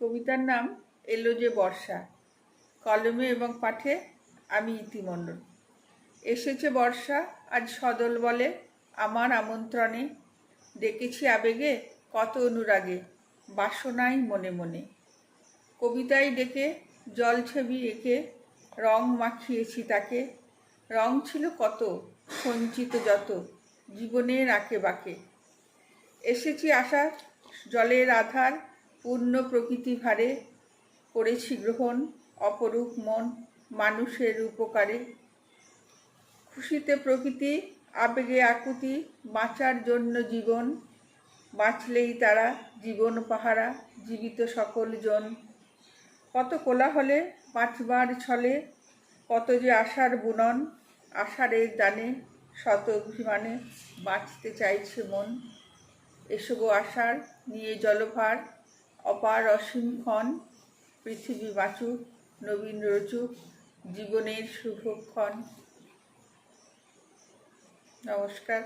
কবিতার নাম এলো যে বর্ষা। কলমে এবং পাঠে আমি ইতিমণ্ডল এসেছে বর্ষা, আজ সদল বলে আমার আমন্ত্রণে। ডেকেছি আবেগে কত অনুরাগে, বাসনাই মনে মনে। কবিতায় ডেকে জল ছবি এঁকে, রং মাখিয়েছি তাকে। রং ছিল কত, সঞ্চিত যত, জীবনের আঁকে বাঁকে। এসেছি আশা জলের আধার পূর্ণ প্রকৃতি ভারে করেছি গ্রহণ, অপরূপ মন মানুষের উপকারে। খুশিতে প্রকৃতি, আবেগে আকুতি, বাঁচার জন্য জীবন, বাঁচলেই তারা জীবন পাহারা, জীবিত সকল জন। কত কোলাহলে বাঁচবার ছলে, কত যে আশার বুনন আষাঢ়ের দানে, শত অভিমানে বাঁচতে চাইছে মন। এসো আশার নিয়ে জলভার অপার অসীম ক্ষণ পৃথিবী বাঁচুক নবীন রচুক জীবনের শুভক্ষণ নমস্কার।